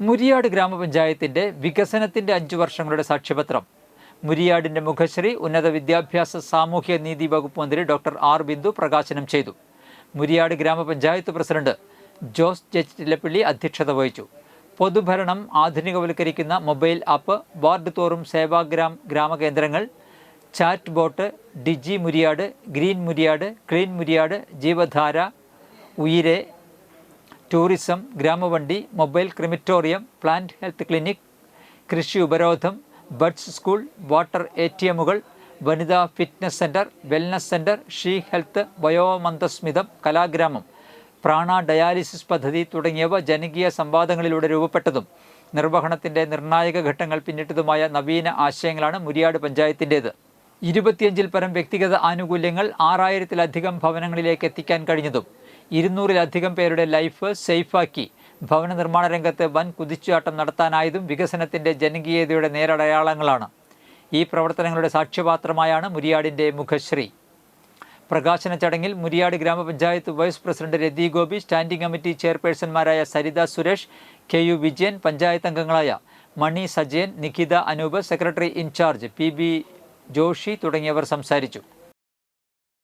മുരിയാട് ഗ്രാമപഞ്ചായത്തിന്റെ വികസനത്തിന്റെ അഞ്ചു വർഷങ്ങളുടെ സാക്ഷ്യപത്രം. മുരിയാടിന്റെ മുഖശ്രീ ഉന്നത വിദ്യാഭ്യാസ സാമൂഹ്യ നീതി വകുപ്പ് മന്ത്രി ഡോക്ടർ ആർ ബിന്ദു പ്രകാശനം ചെയ്തു. മുരിയാട് ഗ്രാമപഞ്ചായത്ത് പ്രസിഡന്റ് ജോസ് ജെറ്റിലപ്പള്ളി അധ്യക്ഷത വഹിച്ചു. പൊതുഭരണം ആധുനികവൽക്കരിക്കുന്ന മൊബൈൽ ആപ്പ് വാർഡ് തോറും Sevagram ഗ്രാമകേന്ദ്രങ്ങൾ chat bot digi Muriyad green Muriyad clean Muriyad Jeevadhara Uyire tourism ഗ്രാമവണ്ടി mobile crematorium plant health clinic കൃഷി ഉപരോധം buds school water A T എമ്മുകൾ വനിതാ fitness centre wellness centre she health വയോമന്ദസ്മിതം കലാഗ്രാമം Prana dialysis പദ്ധതി തുടങ്ങിയവ ജനകീയ സംവാദങ്ങളിലൂടെ രൂപപ്പെട്ടതും നിർവഹണത്തിന്റെ നിർണായക ഘട്ടങ്ങൾ പിന്നിട്ടതുമായ നവീന ആശയങ്ങളാണ് മുരിയാട് പഞ്ചായത്തിന്റേത്. ഇരുപത്തിയഞ്ചിൽ പരം വ്യക്തിഗത ആനുകൂല്യങ്ങൾ ആറായിരത്തിലധികം ഭവനങ്ങളിലേക്ക് എത്തിക്കാൻ കഴിഞ്ഞതും ഇരുന്നൂറിലധികം പേരുടെ ലൈഫ് സേഫാക്കി. ഭവന നിർമ്മാണ രംഗത്ത് വൻ കുതിച്ചുചാട്ടം നടത്താനായതും വികസനത്തിന്റെ ജനകീയതയുടെ നേരടയാളങ്ങളാണ്. ഈ പ്രവർത്തനങ്ങളുടെ സാക്ഷ്യപാത്രമായാണ് മുരിയാടിന്റെ മുഖശ്രീ. പ്രകാശന ചടങ്ങിൽ മുരിയാട് ഗ്രാമപഞ്ചായത്ത് vice president Rathi Gopi standing committee ചെയർപേഴ്സൺമാരായ Saritha Suresh K U Vijayan panchayat അംഗങ്ങളായ Mani Sajayan Nikhitha Anoop secretary in charge P B Joshi തുടങ്ങിയവർ സംസാരിച്ചു.